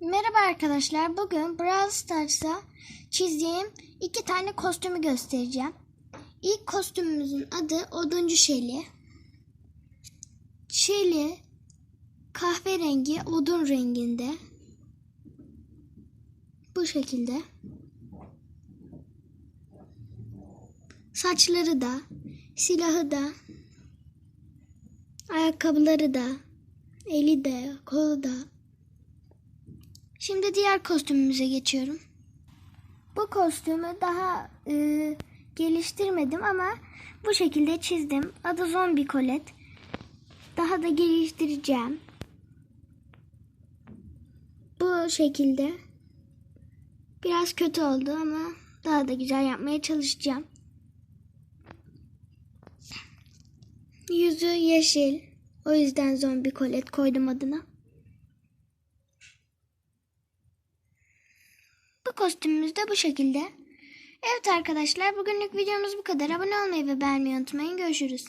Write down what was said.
Merhaba arkadaşlar. Bugün Brawl Stars'a çizdiğim iki tane kostümü göstereceğim. İlk kostümümüzün adı Oduncu Şeli. Şeli kahverengi odun renginde. Bu şekilde. Saçları da, silahı da, ayakkabıları da, eli de, kolu da. Şimdi diğer kostümümüze geçiyorum. Bu kostümü daha e, geliştirmedim ama bu şekilde çizdim. Adı Zombi Colet. Daha da geliştireceğim. Bu şekilde. Biraz kötü oldu ama daha da güzel yapmaya çalışacağım. Yüzü yeşil. O yüzden Zombi Colet koydum adına. Kostümümüz de bu şekilde. Evet arkadaşlar bugünlük videomuz bu kadar. Abone olmayı ve beğenmeyi unutmayın. Görüşürüz.